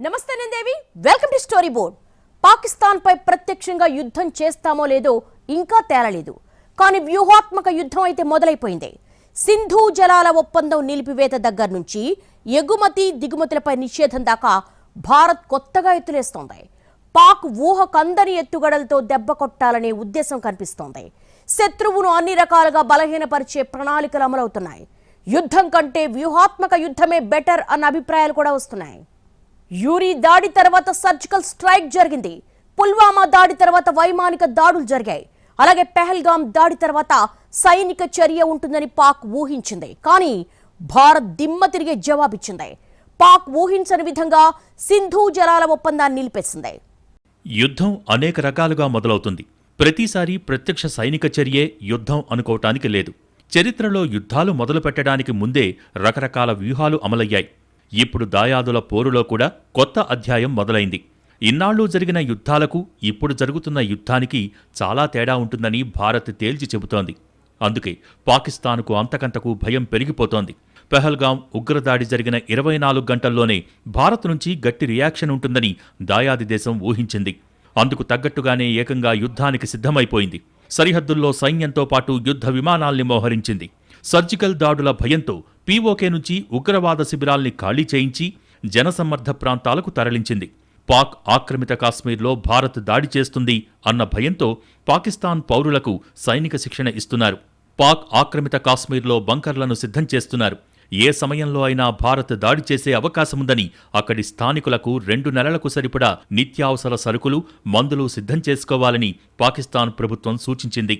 నమస్తే Nandevi welcome to story board పాకిస్తాన్పై ప్రత్యక్షంగా యుద్ధం చేస్తామో లేదో ఇంకా తేలలేదు. కానీ వ్యూహాత్మక యుద్ధం అయితే మొదలైపోయింది. సింధు జలాల ఒప్పందం నిలిపివేత దగ్గర నుంచి ఎగుమతి దిగుమతులపై నిషేధం దాకా భారత్ కొత్తగా ఎత్తులేస్తోంది. పాక్ ఊహకందరి ఎత్తుగడలతో దెబ్బ కొట్టాలనే ఉద్దేశం కనిపిస్తోంది. శత్రువును అన్ని రకాలుగా బలహీనపరిచే ప్రణాళికలు అమలవుతున్నాయి. యుద్ధం కంటే వ్యూహాత్మక యుద్ధమే బెటర్ అన్న అభిప్రాయాలు కూడా వస్తున్నాయి. యూరి దాడి తర్వాత సర్జికల్ స్ట్రైక్ జరిగింది. పుల్వామా దాడి తర్వాత వైమానిక దాడులు జరిగాయి. అలాగే పెహల్గాం దాడి తర్వాత సైనిక చర్య ఉంటుందని పాక్ ఊహించింది. కానీ భారత్ దిమ్మ తిరిగే జవాబిచ్చింది. పాక్ ఊహించని విధంగా సింధు జలాల ఒప్పందాన్ని నిలిపేసింది. యుద్ధం అనేక రకాలుగా మొదలవుతుంది. ప్రతిసారి ప్రత్యక్ష సైనిక చర్యే యుద్ధం అనుకోవటానికి లేదు. చరిత్రలో యుద్ధాలు మొదలుపెట్టడానికి ముందే రకరకాల వ్యూహాలు అమలయ్యాయి. ఇప్పుడు దాయాదుల పోరులో కూడా కొత్త అధ్యాయం మొదలైంది. ఇన్నాళ్ళు జరిగిన యుద్ధాలకు ఇప్పుడు జరుగుతున్న యుద్ధానికి చాలా తేడా ఉంటుందని భారత్ తేల్చి చెబుతోంది. అందుకే పాకిస్తాన్కు అంతకంతకు భయం పెరిగిపోతోంది. పెహల్గాం ఉగ్రదాడి జరిగిన ఇరవై నాలుగు గంటల్లోనే భారత్ నుంచి గట్టి రియాక్షన్ ఉంటుందని దాయాది దేశం ఊహించింది. అందుకు తగ్గట్టుగానే ఏకంగా యుద్ధానికి సిద్ధమైపోయింది. సరిహద్దుల్లో సైన్యంతో పాటు యుద్ధ విమానాల్ని మోహరించింది. సర్జికల్ దాడుల భయంతో పీఓకే నుంచి ఉగ్రవాద శిబిరాల్ని ఖాళీ చేయించి జనసమ్మర్ధ ప్రాంతాలకు తరలించింది. పాక్ ఆక్రమిత కాశ్మీర్లో భారత్ దాడి చేస్తుంది అన్న భయంతో పాకిస్తాన్ పౌరులకు సైనిక శిక్షణ ఇస్తున్నారు. పాక్ ఆక్రమిత కాశ్మీర్లో బంకర్లను సిద్ధం చేస్తున్నారు. ఏ సమయంలో అయినా భారత్ దాడి చేసే అవకాశముందని అక్కడి స్థానికులకు రెండు నెలలకు సరిపడా నిత్యావసర సరుకులు మందులు సిద్ధం చేసుకోవాలని పాకిస్తాన్ ప్రభుత్వం సూచించింది.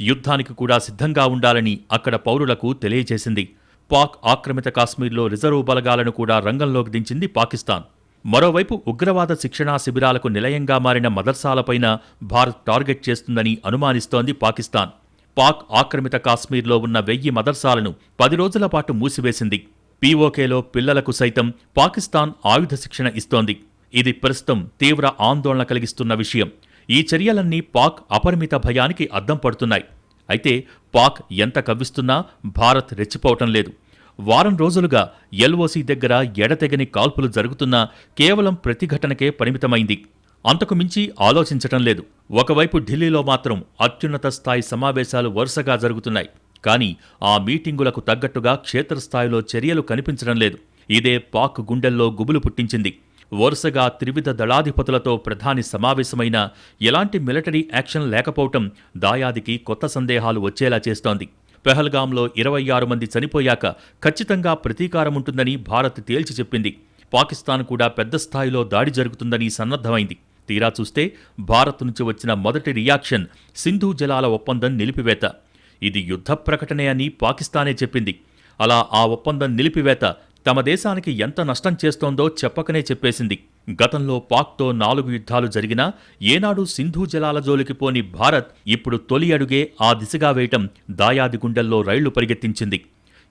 యుద్ధానికి కూడా సిద్ధంగా ఉండాలని అక్కడ పౌరులకు తెలియజేసింది. పాక్ ఆక్రమిత కాశ్మీర్లో రిజర్వ్ బలగాలను కూడా రంగంలోకి దించింది పాకిస్తాన్. మరోవైపు ఉగ్రవాద శిక్షణా శిబిరాలకు నిలయంగా మారిన మదర్సాలపైన భారత్ టార్గెట్ చేస్తుందని అనుమానిస్తోంది పాకిస్తాన్. పాక్ ఆక్రమిత కాశ్మీర్లో ఉన్న వెయ్యి మదర్సాలను పది రోజుల పాటు మూసివేసింది. పీఓకేలో పిల్లలకు సైతం పాకిస్తాన్ ఆయుధ శిక్షణ ఇస్తోంది. ఇది ప్రస్తుతం తీవ్ర ఆందోళన కలిగిస్తున్న విషయం. ఈ చర్యలన్నీ పాక్ అపరిమిత భయానికి అద్దం పడుతున్నాయి. అయితే పాక్ ఎంత కవ్విస్తున్నా భారత్ రెచ్చిపోవటం లేదు. వారం రోజులుగా ఎల్ఓసి దగ్గర ఎడతెగని కాల్పులు జరుగుతున్నా కేవలం ప్రతిఘటనకే పరిమితమైంది. అంతకు మించి ఆలోచించటం లేదు. ఒకవైపు ఢిల్లీలో మాత్రం అత్యున్నత స్థాయి సమావేశాలు వరుసగా జరుగుతున్నాయి. కానీ ఆ మీటింగులకు తగ్గట్టుగా క్షేత్రస్థాయిలో చర్యలు కనిపించడం లేదు. ఇదే పాక్ గుండెల్లో గుబులు పుట్టించింది. వరుసగా త్రివిధ దళాధిపతులతో ప్రధాని సమావేశమైన ఎలాంటి మిలిటరీ యాక్షన్ లేకపోవటం దాయాదికి కొత్త సందేహాలు వచ్చేలా చేస్తోంది. పెహల్గాంలో ఇరవై ఆరు మంది చనిపోయాక ఖచ్చితంగా ప్రతీకారం ఉంటుందని భారత్ తేల్చి చెప్పింది. పాకిస్తాన్ కూడా పెద్ద స్థాయిలో దాడి జరుగుతుందని సన్నద్ధమైంది. తీరా చూస్తే భారత్ నుంచి వచ్చిన మొదటి రియాక్షన్ సింధు జలాల ఒప్పందం నిలిపివేత. ఇది యుద్ధ ప్రకటనే అని పాకిస్తానే చెప్పింది. అలా ఆ ఒప్పందం నిలిపివేత తమ దేశానికి ఎంత నష్టం చేస్తోందో చెప్పకనే చెప్పేసింది. గతంలో పాక్తో నాలుగు యుద్ధాలు జరిగినా ఏనాడు సింధు జలాల జోలికి పోని భారత్ ఇప్పుడు తొలి అడుగే ఆ దిశగా వేయటం దాయాది గుండెల్లో రైళ్ళు పరిగెత్తించింది.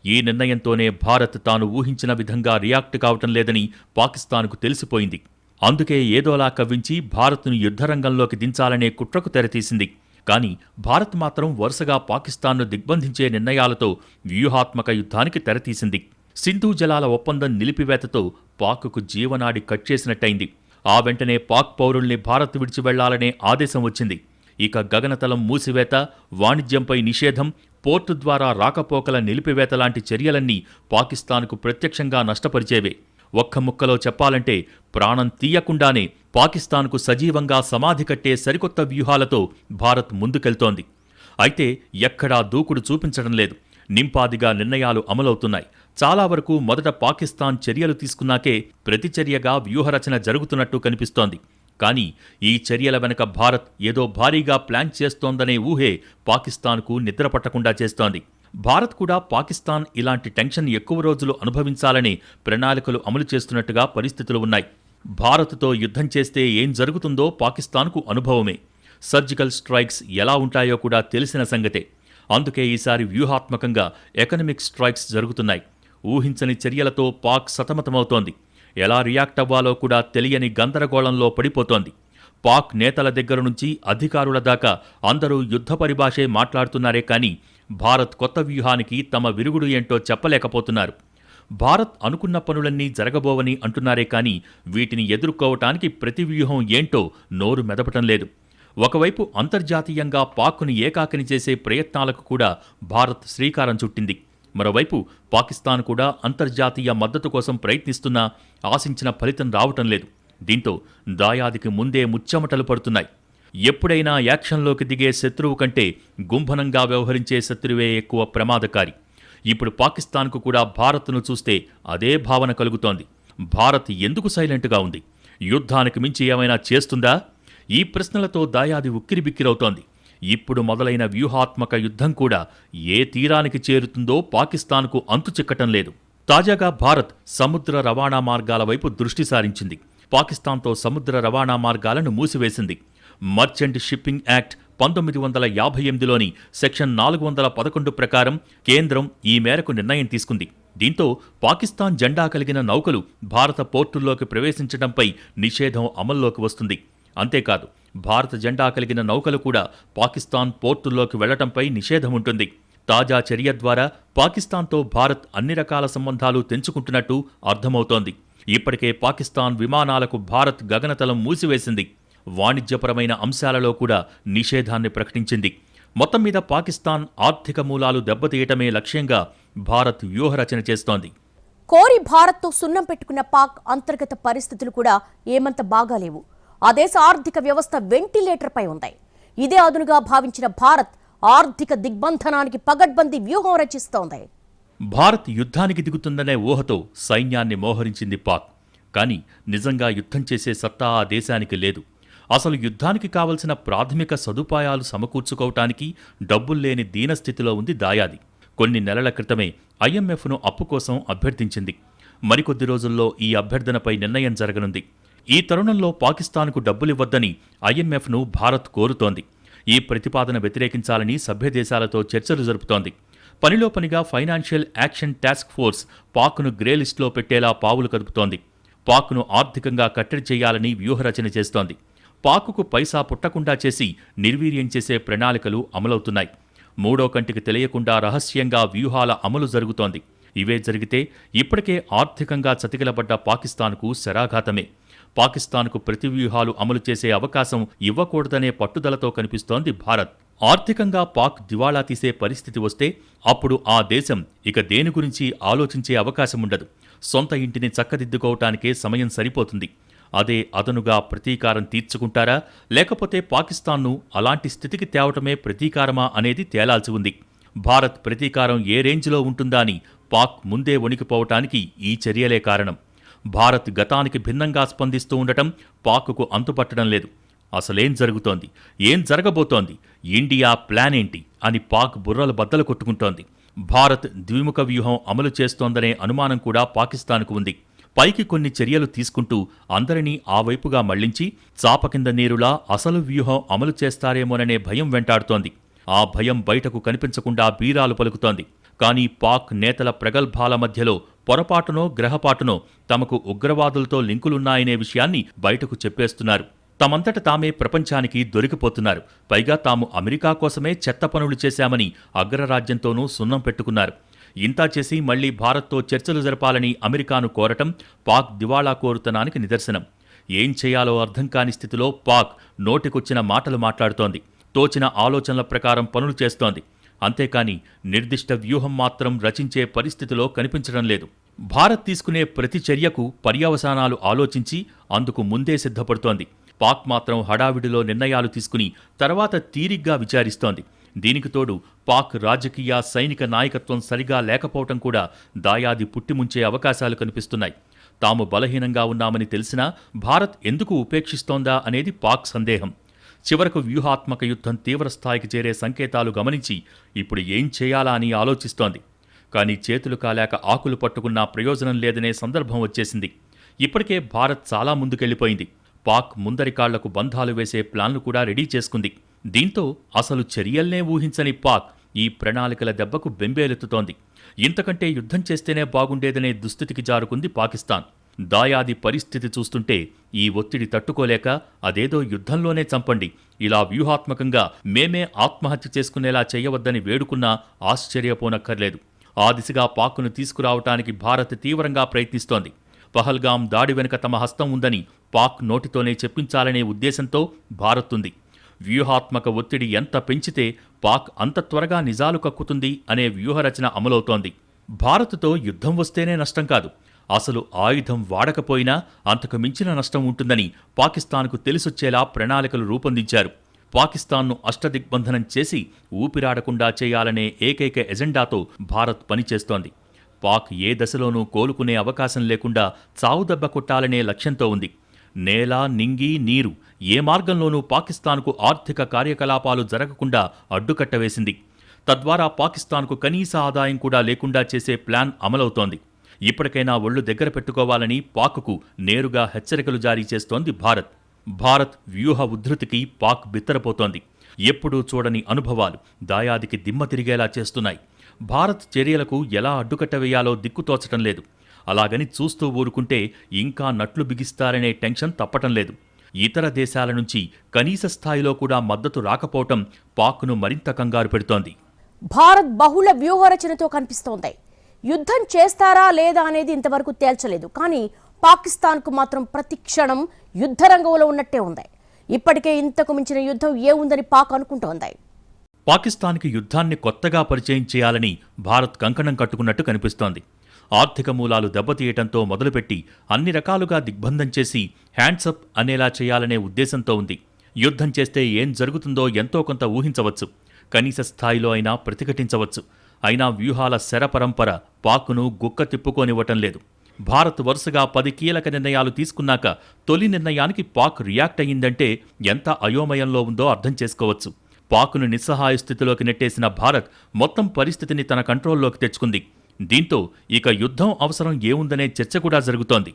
ఈ నిర్ణయంతోనే భారత్ తాను ఊహించిన విధంగా రియాక్ట్ కావటం లేదని పాకిస్తాన్కు తెలిసిపోయింది. అందుకే ఏదోలా కవ్వించి భారత్ను యుద్ధరంగంలోకి దించాలనే కుట్రకు తెరతీసింది. కానీ భారత్ మాత్రం వరుసగా పాకిస్తాన్ను దిగ్బంధించే నిర్ణయాలతో వ్యూహాత్మక యుద్ధానికి తెరతీసింది. సింధు జలాల ఒప్పందం నిలిపివేతతో పాక్కు జీవనాడి కట్ చేసినట్టయింది. ఆ వెంటనే పాక్ పౌరుల్ని భారత్ విడిచి వెళ్ళాలనే ఆదేశం వచ్చింది. ఇక గగనతలం మూసివేత వాణిజ్యంపై నిషేధం పోర్టు ద్వారా రాకపోకల నిలిపివేత లాంటి చర్యలన్నీ పాకిస్తాన్కు ప్రత్యక్షంగా నష్టపరిచేవే. ఒక్క ముక్కలో చెప్పాలంటే ప్రాణం తీయకుండానే పాకిస్తాన్కు సజీవంగా సమాధి కట్టే సరికొత్త వ్యూహాలతో భారత్ ముందుకెళ్తోంది. అయితే ఎక్కడా దూకుడు చూపించడం లేదు. నింపాదిగా నిర్ణయాలు అమలవుతున్నాయి. చాలా వరకు మొదట పాకిస్తాన్ చర్యలు తీసుకున్నాకే ప్రతిచర్యగా వ్యూహరచన జరుగుతున్నట్టు కనిపిస్తోంది. కానీ ఈ చర్యల వెనుక భారత్ ఏదో భారీగా ప్లాన్ చేస్తోందనే ఊహే పాకిస్తాన్కు నిద్రపట్టకుండా చేస్తోంది. భారత్ కూడా పాకిస్తాన్ ఇలాంటి టెన్షన్ ఎక్కువ రోజులు అనుభవించాలని ప్రణాళికలు అమలు చేస్తున్నట్టుగా పరిస్థితులు ఉన్నాయి. భారత్తో యుద్ధం చేస్తే ఏం జరుగుతుందో పాకిస్తాన్కు అనుభవమే. సర్జికల్ స్ట్రైక్స్ ఎలా ఉంటాయో కూడా తెలిసిన సంగతే. అందుకే ఈసారి వ్యూహాత్మకంగా ఎకనమిక్ స్ట్రైక్స్ జరుగుతున్నాయి. ఊహించని చర్యలతో పాక్ సతమతమవుతోంది. ఎలా రియాక్ట్ అవ్వాలో కూడా తెలియని గందరగోళంలో పడిపోతోంది. పాక్ నేతల దగ్గర నుంచి అధికారుల దాకా అందరూ యుద్ధ పరిభాషే మాట్లాడుతున్నారే కానీ భారత్ కొత్త వ్యూహానికి తమ విరుగుడు ఏంటో చెప్పలేకపోతున్నారు. భారత్ అనుకున్న పనులన్నీ జరగబోవని అంటున్నారే కానీ వీటిని ఎదుర్కోవటానికి ప్రతి వ్యూహం ఏంటో నోరు మెదపటం లేదు. ఒకవైపు అంతర్జాతీయంగా పాక్ను ఏకాకిని చేసే ప్రయత్నాలకు కూడా భారత్ శ్రీకారం చుట్టింది. మరోవైపు పాకిస్తాన్ కూడా అంతర్జాతీయ మద్దతు కోసం ప్రయత్నిస్తున్నా ఆశించిన ఫలితం రావటం లేదు. దీంతో దాయాదికి ముందే ముచ్చెమటలు పడుతున్నాయి. ఎప్పుడైనా యాక్షన్లోకి దిగే శత్రువు కంటే గుంభనంగా వ్యవహరించే శత్రువే ఎక్కువ ప్రమాదకారి. ఇప్పుడు పాకిస్తాన్కు కూడా భారత్ను చూస్తే అదే భావన కలుగుతోంది. భారత్ ఎందుకు సైలెంట్గా ఉంది? యుద్ధానికి మించి ఏమైనా చేస్తుందా? ఈ ప్రశ్నలతో దాయాది ఉక్కిరిబిక్కిరవుతోంది. ఇప్పుడు మొదలైన వ్యూహాత్మక యుద్ధం కూడా ఏ తీరానికి చేరుతుందో పాకిస్తాన్కు అంతు చిక్కటం లేదు. తాజాగా భారత్ సముద్ర రవాణా మార్గాల వైపు దృష్టి సారించింది. పాకిస్తాన్తో సముద్ర రవాణా మార్గాలను మూసివేసింది. మర్చెంట్ షిప్పింగ్ యాక్ట్ పంతొమ్మిది వందల యాభై ఎనిమిదిలోని సెక్షన్ నాలుగు వందల పదకొండు ప్రకారం కేంద్రం ఈ మేరకు నిర్ణయం తీసుకుంది. దీంతో పాకిస్తాన్ జెండా కలిగిన నౌకలు భారత పోర్టుల్లోకి ప్రవేశించడంపై నిషేధం అమల్లోకి వస్తుంది. అంతేకాదు భారత జెండా కలిగిన నౌకలు కూడా పాకిస్తాన్ పోర్టుల్లోకి వెళ్ళటంపై నిషేధం ఉంటుంది తాజా చర్య ద్వారా పాకిస్తాన్తో భారత్ అన్ని రకాల సంబంధాలు తెంచుకుంటున్నట్టు అర్థమవుతోంది. ఇప్పటికే పాకిస్తాన్ విమానాలకు భారత్ గగనతలం మూసివేసింది. వాణిజ్యపరమైన అంశాలలో కూడా నిషేధాన్ని ప్రకటించింది. మొత్తం మీద పాకిస్తాన్ ఆర్థిక మూలాలు దెబ్బతీయటమే లక్ష్యంగా భారత్ వ్యూహరచన చేస్తోంది. కోరి భారత్తో సున్నం పెట్టుకున్న పాక్ అంతర్గత పరిస్థితులు కూడా ఏమంత బాగాలేవు. ఆ దేశ ఆర్థిక వ్యవస్థ వెంటిలేటర్పై ఉంది. ఇదే అదునుగా భావించిన భారత్ ఆర్థిక దిగ్బంధనానికి పగడ్బందీ వ్యూహం రచిస్తోంది. భారత్ యుద్ధానికి దిగుతుందనే ఊహతో సైన్యాన్ని మోహరించింది పాక్. కానీ నిజంగా యుద్ధం చేసే సత్తా ఆ దేశానికి లేదు. అసలు యుద్ధానికి కావలసిన ప్రాథమిక సదుపాయాలు సమకూర్చుకోవటానికి డబ్బుల్లేని దీనస్థితిలో ఉంది దాయాది. కొన్ని నెలల క్రితమే ఐఎంఎఫ్ను అప్పు కోసం అభ్యర్థించింది. మరికొద్ది రోజుల్లో ఈ అభ్యర్థనపై నిర్ణయం జరగనుంది. ఈ తరుణంలో పాకిస్తాన్కు డబ్బులివ్వద్దని ఐఎంఎఫ్ను భారత్ కోరుతోంది. ఈ ప్రతిపాదన వ్యతిరేకించాలని సభ్యదేశాలతో చర్చలు జరుపుతోంది. పనిలో పనిగా ఫైనాన్షియల్ యాక్షన్ టాస్క్ ఫోర్స్ పాక్ను గ్రే లిస్టులో పెట్టేలా పావులు కదుపుతోంది. పాక్ను ఆర్థికంగా కట్టడి చేయాలని వ్యూహరచన చేస్తోంది. పాకుకు పైసా పుట్టకుండా చేసి నిర్వీర్యం చేసే ప్రణాళికలు అమలవుతున్నాయి. మూడో కంటికి తెలియకుండా రహస్యంగా వ్యూహాల అమలు జరుగుతోంది. ఇవే జరిగితే ఇప్పటికే ఆర్థికంగా చతికిలబడ్డ పాకిస్తాన్కు శరాఘాతమే. పాకిస్తాన్కు ప్రతివ్యూహాలు అమలు చేసే అవకాశం ఇవ్వకూడదనే పట్టుదలతో కనిపిస్తోంది భారత్. ఆర్థికంగా పాక్ దివాళా తీసే పరిస్థితి వస్తే అప్పుడు ఆ దేశం ఇక దేని గురించి ఆలోచించే అవకాశం ఉండదు. సొంత ఇంటిని చక్కదిద్దుకోవటానికే సమయం సరిపోతుంది. అదే అదనుగా ప్రతీకారం తీర్చుకుంటారా? లేకపోతే పాకిస్తాన్ను అలాంటి స్థితికి తేవటమే ప్రతీకారమా అనేది తేలాల్సి ఉంది. భారత్ ప్రతీకారం ఏ రేంజ్లో ఉంటుందా అని పాక్ ముందే వణికిపోవటానికి ఈ చర్యలే కారణం. భారత్ గతానికి భిన్నంగా స్పందిస్తూ ఉండటం పాక్కు అంతుపట్టడం లేదు. అసలేం జరుగుతోంది? ఏం జరగబోతోంది? ఇండియా ప్లాన్ ఏంటి? అని పాక్ బుర్రలు బద్దలు కొట్టుకుంటోంది. భారత్ ద్విముఖ వ్యూహం అమలు చేస్తోందనే అనుమానం కూడా పాకిస్తాన్కు ఉంది. పైకి కొన్ని చర్యలు తీసుకుంటూ అందరినీ ఆ వైపుగా మళ్ళించి చాప కింద నీరులా అసలు వ్యూహం అమలు చేస్తారేమోననే భయం వెంటాడుతోంది. ఆ భయం బయటకు కనిపించకుండా బీరాలు పలుకుతోంది. కానీ పాక్ నేతల ప్రగల్భాల మధ్యలో పొరపాటునో గ్రహపాటునో తమకు ఉగ్రవాదులతో లింకులున్నాయనే విషయాన్ని బయటకు చెప్పేస్తున్నారు. తమంతట తామే ప్రపంచానికి దొరికిపోతున్నారు. పైగా తాము అమెరికా కోసమే చెత్త పనులు చేశామని అగ్రరాజ్యంతోనూ సున్నం పెట్టుకున్నారు. ఇంతా చేసి మళ్ళీ భారత్తో చర్చలు జరపాలని అమెరికాను కోరటం పాక్ దివాళా కోరుతనానికి నిదర్శనం. ఏం చేయాలో అర్థం కాని స్థితిలో పాక్ నోటికొచ్చిన మాటలు మాట్లాడుతోంది. తోచిన ఆలోచనల ప్రకారం పనులు చేస్తోంది. అంతేకాని నిర్దిష్ట వ్యూహం మాత్రం రచించే పరిస్థితిలో కనిపించడం లేదు. భారత్ తీసుకునే ప్రతి చర్యకు పర్యవసానాలు ఆలోచించి అందుకు ముందే సిద్ధపడుతోంది. పాక్ మాత్రం హడావిడిలో నిర్ణయాలు తీసుకుని తర్వాత తీరిగ్గా విచారిస్తోంది. దీనికి తోడు పాక్ రాజకీయ సైనిక నాయకత్వం సరిగా లేకపోవటం కూడా దాయాది పుట్టిముంచే అవకాశాలు కనిపిస్తున్నాయి. తాము బలహీనంగా ఉన్నామని తెలిసినా భారత్ ఎందుకు ఉపేక్షిస్తోందా అనేది పాక్ సందేహం. చివరకు వ్యూహాత్మక యుద్ధం తీవ్రస్థాయికి చేరే సంకేతాలు గమనించి ఇప్పుడు ఏం చేయాలా అని ఆలోచిస్తోంది. కానీ చేతులు కాలేక ఆకులు పట్టుకున్నా ప్రయోజనం లేదనే సందర్భం వచ్చేసింది. ఇప్పటికే భారత్ చాలా ముందుకెళ్ళిపోయింది పాక్ ముందరికాళ్ళకు బంధాలు వేసే ప్లాన్లు కూడా రెడీ చేసుకుంది. దీంతో అసలు చర్యల్నే ఊహించని పాక్ ఈ ప్రణాళికల దెబ్బకు బెంబేలెత్తుతోంది. ఇంతకంటే యుద్ధం చేస్తేనే బాగుండేదనే దుస్థితికి జారుకుంది పాకిస్తాన్. దాయాది పరిస్థితి చూస్తుంటే ఈ ఒత్తిడి తట్టుకోలేక అదేదో యుద్ధంలోనే చంపండి. ఇలా వ్యూహాత్మకంగా మేమే ఆత్మహత్య చేసుకునేలా చేయవద్దని వేడుకున్నా ఆశ్చర్యపోనక్కర్లేదు. ఆ దిశగా పాక్ను తీసుకురావటానికి భారత్ తీవ్రంగా ప్రయత్నిస్తోంది. పహల్గాం దాడి వెనుక తమ హస్తం ఉందని పాక్ నోటితోనే చెప్పించాలనే ఉద్దేశంతో భారత్ ఉంది వ్యూహాత్మక ఒత్తిడి ఎంత పెంచితే పాక్ అంత త్వరగా నిజాలు కక్కుతుంది అనే వ్యూహరచన అమలవుతోంది. భారత్తో యుద్ధం వస్తేనే నష్టం కాదు. అసలు ఆయుధం వాడకపోయినా అంతకు మించిన నష్టం ఉంటుందని పాకిస్తాన్కు తెలిసొచ్చేలా ప్రణాళికలు రూపొందించారు. పాకిస్తాన్ను అష్టదిగ్బంధనం చేసి ఊపిరాడకుండా చేయాలనే ఏకైక ఎజెండాతో భారత్ పనిచేస్తోంది. పాక్ ఏ దశలోనూ కోలుకునే అవకాశం లేకుండా చావుదెబ్బ కొట్టాలనే లక్ష్యంతో ఉంది. నేల నింగి నీరు ఏ మార్గంలోనూ పాకిస్తాన్కు ఆర్థిక కార్యకలాపాలు జరగకుండా అడ్డుకట్టవేసింది. తద్వారా పాకిస్తాన్కు కనీస ఆదాయం కూడా లేకుండా చేసే ప్లాన్ అమలవుతోంది. ఇప్పటికైనా ఒళ్ళు దగ్గర పెట్టుకోవాలని పాక్కు నేరుగా హెచ్చరికలు జారీ చేస్తోంది భారత్. భారత్ వ్యూహ ఉద్ధృతికి పాక్ బిత్తరపోతోంది. ఎప్పుడూ చూడని అనుభవాలు దాయాదికి దిమ్మ తిరిగేలా చేస్తున్నాయి. భారత్ చర్యలకు ఎలా అడ్డుకట్ట వేయాలో దిక్కుతోచటం లేదు. అలాగని చూస్తూ ఊరుకుంటే ఇంకా నట్లు బిగిస్తారనే టెన్షన్ తప్పటం లేదు. ఇతర దేశాల నుంచి కనీస స్థాయిలో కూడా మద్దతు రాకపోవటం పాక్ను మరింత కంగారు పెడుతోంది. భారత్ బహుళ వ్యూహరచనతో కనిపిస్తోంది. యుద్ధం చేస్తారా లేదా అనేది ఇంతవరకు తేల్చలేదు. కానీ పాకిస్తాన్కు మాత్రం ప్రతి క్షణం యుద్ధ రంగంలో ఉన్నట్టే ఉంది. ఇప్పటికే ఇంతకు మించిన యుద్ధం ఏ ఉందని పాక్ అనుకుంటోంది. పాకిస్తాన్కి యుద్ధాన్ని కొత్తగా పరిచయం చేయాలని భారత్ కంకణం కట్టుకున్నట్టు కనిపిస్తోంది. ఆర్థిక మూలాలు దెబ్బతీయటంతో మొదలుపెట్టి అన్ని రకాలుగా దిగ్బంధం చేసి హ్యాండ్సప్ అనేలా చేయాలనే ఉద్దేశంతో ఉంది. యుద్ధం చేస్తే ఏం జరుగుతుందో ఎంతో కొంత ఊహించవచ్చు. కనీస స్థాయిలో అయినా ప్రతిఘటించవచ్చు. అయినా వ్యూహాల శరపరంపర పాక్ను గుక్క తిప్పుకోనివ్వటం లేదు. భారత్ వరుసగా పది కీలక నిర్ణయాలు తీసుకున్నాక తొలి నిర్ణయానికి పాక్ రియాక్ట్ అయ్యిందంటే ఎంత అయోమయంలో ఉందో అర్థం చేసుకోవచ్చు. పాక్ను నిస్సహాయ స్థితిలోకి నెట్టేసిన భారత్ మొత్తం పరిస్థితిని తన కంట్రోల్లోకి తెచ్చుకుంది. దీంతో ఇక యుద్ధం అవసరం ఏముందనే చర్చ కూడా జరుగుతోంది.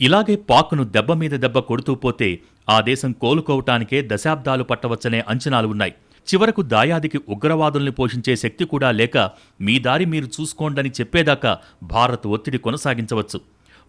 ఇలాగే పాక్ను దెబ్బ మీద దెబ్బ కొడుతూ పోతే ఆ దేశం కోలుకోవటానికే దశాబ్దాలు పట్టవచ్చనే అంచనాలు ఉన్నాయి. చివరకు దాయాదికి ఉగ్రవాదుల్ని పోషించే శక్తి కూడా లేక మీ దారి మీరు చూసుకోండని చెప్పేదాకా భారత్ ఒత్తిడి కొనసాగించవచ్చు.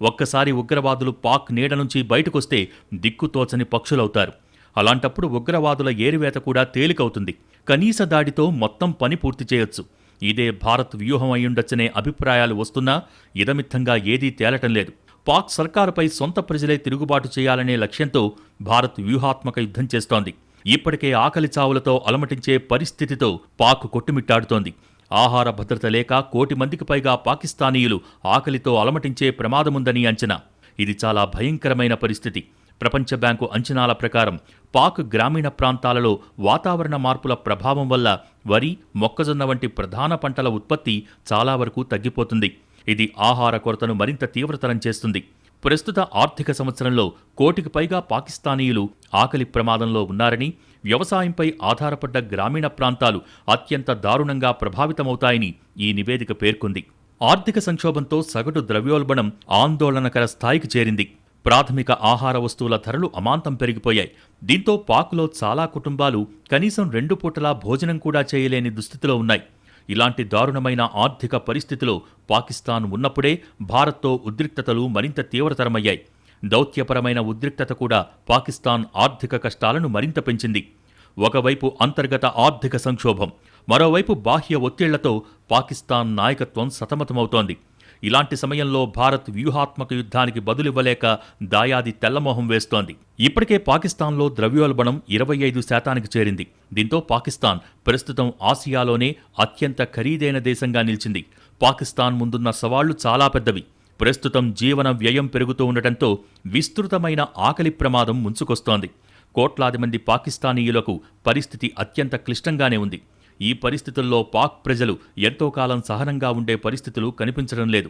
ఒక్కసారి ఉగ్రవాదులు పాక్ నీడ నుంచి బయటకొస్తే దిక్కుతోచని పక్షులవుతారు. అలాంటప్పుడు ఉగ్రవాదుల ఏరివేత కూడా తేలికవుతుంది. కనీస దాడితో మొత్తం పని పూర్తి చేయొచ్చు. ఇదే భారత్ వ్యూహం అయ్యుండొచ్చనే అభిప్రాయాలు వస్తున్నా ఇదమిత్తంగా ఏదీ తేలటం లేదు. పాక్ సర్కారుపై సొంత ప్రజలే తిరుగుబాటు చేయాలనే లక్ష్యంతో భారత్ వ్యూహాత్మక యుద్ధం చేస్తోంది. ఇప్పటికే ఆకలి చావులతో అలమటించే పరిస్థితితో పాక్ కొట్టుమిట్టాడుతోంది. ఆహార భద్రత లేక కోటి మందికి పైగా పాకిస్తానీయులు ఆకలితో అలమటించే ప్రమాదముందని అంచనా. ఇది చాలా భయంకరమైన పరిస్థితి. ప్రపంచ బ్యాంకు అంచనాల ప్రకారం పాక్ గ్రామీణ ప్రాంతాలలో వాతావరణ మార్పుల ప్రభావం వల్ల వరి మొక్కజొన్న వంటి ప్రధాన పంటల ఉత్పత్తి చాలా వరకు తగ్గిపోతుంది. ఇది ఆహార కొరతను మరింత తీవ్రతరం చేస్తుంది. ప్రస్తుత ఆర్థిక సంవత్సరంలో కోటికి పైగా పాకిస్తానీయులు ఆకలి ప్రమాదంలో ఉన్నారని వ్యవసాయంపై ఆధారపడ్డ గ్రామీణ ప్రాంతాలు అత్యంత దారుణంగా ప్రభావితమవుతాయని ఈ నివేదిక పేర్కొంది. ఆర్థిక సంక్షోభంతో సగటు ద్రవ్యోల్బణం ఆందోళనకర స్థాయికి చేరింది. ప్రాథమిక ఆహార వస్తువుల ధరలు అమాంతం పెరిగిపోయాయి. దీంతో పాకులో చాలా కుటుంబాలు కనీసం రెండు పూటలా భోజనం కూడా చేయలేని దుస్థితిలో ఉన్నాయి. ఇలాంటి దారుణమైన ఆర్థిక పరిస్థితిలో పాకిస్తాన్ ఉన్నప్పుడే భారత్తో ఉద్రిక్తతలు మరింత తీవ్రతరమయ్యాయి. దౌత్యపరమైన ఉద్రిక్తత కూడా పాకిస్తాన్ ఆర్థిక కష్టాలను మరింత పెంచింది. ఒకవైపు అంతర్గత ఆర్థిక సంక్షోభం మరోవైపు బాహ్య ఒత్తిళ్ళతో పాకిస్తాన్ నాయకత్వం సతమతమవుతోంది. ఇలాంటి సమయంలో భారత్ వ్యూహాత్మక యుద్ధానికి బదులివ్వలేక దాయాది తెల్లమోహం వేస్తోంది. ఇప్పటికే పాకిస్తాన్లో ద్రవ్యోల్బణం ఇరవై ఐదు శాతానికి చేరింది. దీంతో పాకిస్తాన్ ప్రస్తుతం ఆసియాలోనే అత్యంత ఖరీదైన దేశంగా నిలిచింది. పాకిస్తాన్ ముందున్న సవాళ్ళు చాలా పెద్దవి. ప్రస్తుతం జీవన వ్యయం పెరుగుతూ ఉండటంతో విస్తృతమైన ఆకలి ప్రమాదం ముంచుకొస్తోంది. కోట్లాది మంది పాకిస్తానీయులకు పరిస్థితి అత్యంత క్లిష్టంగానే ఉంది. ఈ పరిస్థితుల్లో పాక్ ప్రజలు ఎంతో కాలం సహనంగా ఉండే పరిస్థితులు కనిపించడం లేదు.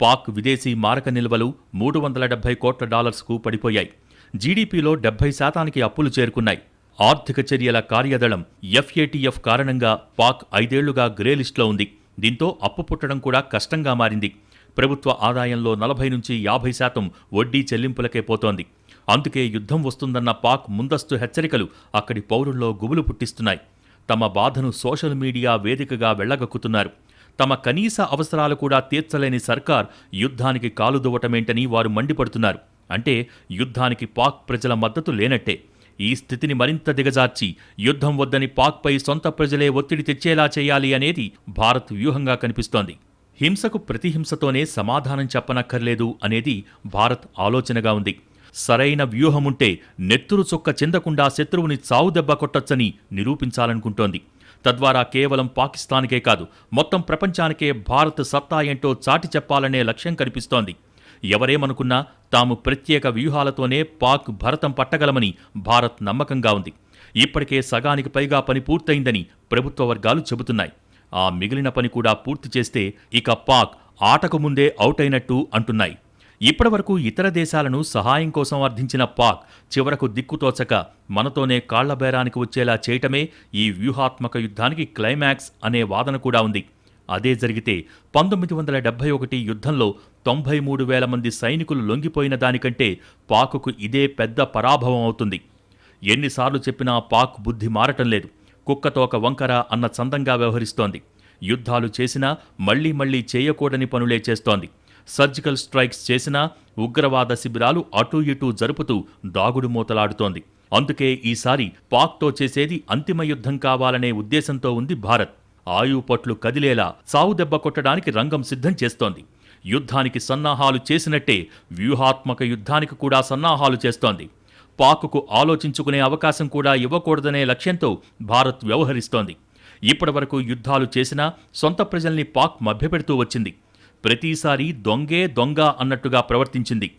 పాక్ విదేశీ మారక నిల్వలు మూడు వందల డెబ్బై కోట్ల డాలర్స్కు పడిపోయాయి. జీడీపీలో డెబ్బై శాతానికి అప్పులు చేరుకున్నాయి. ఆర్థిక చర్యల కార్యదళం ఎఫ్ఏటీఎఫ్ కారణంగా పాక్ ఐదేళ్ళుగా గ్రేలిస్ట్లో ఉంది. దీంతో అప్పు పుట్టడం కూడా కష్టంగా మారింది. ప్రభుత్వ ఆదాయంలో నలభై నుంచి యాభై శాతం వడ్డీ చెల్లింపులకే పోతోంది. అందుకే యుద్ధం వస్తుందన్న పాక్ ముందస్తు హెచ్చరికలు అక్కడి పౌరుల్లో గుబులు పుట్టిస్తున్నాయి. తమ బాధను సోషల్ మీడియా వేదికగా వెళ్ళగక్కుతున్నారు. తమ కనీస అవసరాలు కూడా తీర్చలేని సర్కార్ యుద్ధానికి కాలుదువ్వటమేంటని వారు మండిపడుతున్నారు. అంటే యుద్ధానికి పాక్ ప్రజల మద్దతు లేనట్టే. ఈ స్థితిని మరింత దిగజార్చి యుద్ధం వద్దని పాక్పై సొంత ప్రజలే ఒత్తిడి తెచ్చేలా చేయాలి అనేది భారత్ వ్యూహంగా కనిపిస్తోంది. హింసకు ప్రతిహింసతోనే సమాధానం చెప్పనక్కర్లేదు అనేది భారత్ ఆలోచనగా ఉంది. సరైన వ్యూహముంటే నెత్తురు చుక్క చెందకుండా శత్రువుని చావుదెబ్బ కొట్టొచ్చని నిరూపించాలనుకుంటోంది. తద్వారా కేవలం పాకిస్తాన్కే కాదు మొత్తం ప్రపంచానికే భారత్ సత్తా ఏంటో చాటి చెప్పాలనే లక్ష్యం కనిపిస్తోంది. ఎవరేమనుకున్నా తాము ప్రత్యేక వ్యూహాలతోనే పాక్ భరతం పట్టగలమని భారత్ నమ్మకంగా ఉంది. ఇప్పటికే సగానికి పైగా పని పూర్తయిందని ప్రభుత్వ వర్గాలు చెబుతున్నాయి. ఆ మిగిలిన పని కూడా పూర్తి చేస్తే ఇక పాక్ ఆటకు ముందే అవుట్ అయినట్టు అంటున్నాయి. ఇప్పటివరకు ఇతర దేశాలను సహాయం కోసం అర్థించిన పాక్ చివరకు దిక్కుతోచక మనతోనే కాళ్ళబేరానికి వచ్చేలా చేయటమే ఈ వ్యూహాత్మక యుద్ధానికి క్లైమాక్స్ అనే వాదన కూడా ఉంది. అదే జరిగితే పంతొమ్మిది వందల డెబ్బై ఒకటి యుద్ధంలో తొంభై మూడు వేల మంది సైనికులు లొంగిపోయిన దానికంటే పాకుకు ఇదే పెద్ద పరాభవం అవుతుంది. ఎన్నిసార్లు చెప్పినా పాక్ బుద్ధి మారటం లేదు. కుక్కతోక వంకర అన్న చందంగా వ్యవహరిస్తోంది. యుద్ధాలు చేసినా మళ్ళీ మళ్ళీ చేయకూడని పనులే చేస్తోంది. సర్జికల్ స్ట్రైక్స్ చేసినా ఉగ్రవాద శిబిరాలు అటూ ఇటూ జరుపుతూ దాగుడు మూతలాడుతోంది. అందుకే ఈసారి పాక్తో చేసేది అంతిమ యుద్ధం కావాలనే ఉద్దేశంతో ఉంది భారత్. ఆయుపట్లు కదిలేలా సావు దెబ్బ కొట్టడానికి రంగం సిద్ధం చేస్తోంది. యుద్ధానికి సన్నాహాలు చేసినట్టే వ్యూహాత్మక యుద్ధానికి కూడా సన్నాహాలు చేస్తోంది. పాక్కు ఆలోచించుకునే అవకాశం కూడా ఇవ్వకూడదనే లక్ష్యంతో భారత్ వ్యవహరిస్తోంది. ఇప్పటివరకు యుద్ధాలు చేసినా సొంత ప్రజల్ని పాక్ మభ్యపెడుతూ వచ్చింది. ప్రతిసారి దొంగే దొంగ అన్నట్టుగా ప్రవర్తించింది.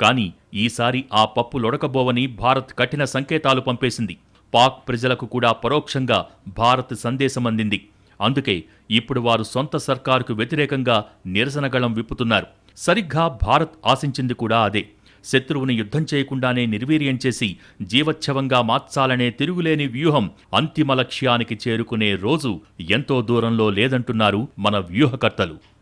కానీ ఈసారి ఆ పప్పు లొడకబోవని భారత్ కఠిన సంకేతాలు పంపేసింది. పాక్ ప్రజలకు కూడా పరోక్షంగా భారత్ సందేశం అందింది. అందుకే ఇప్పుడు వారు సొంత సర్కారుకు వ్యతిరేకంగా నిరసనగళం విప్పుతున్నారు. సరిగ్గా భారత్ ఆశించింది కూడా అదే. శత్రువుని యుద్ధం చేయకుండానే నిర్వీర్యం చేసి జీవచ్ఛవంగా మార్చాలనే తిరుగులేని వ్యూహం అంతిమ లక్ష్యానికి చేరుకునే రోజు ఎంతో దూరంలో లేదంటున్నారు మన వ్యూహకర్తలు.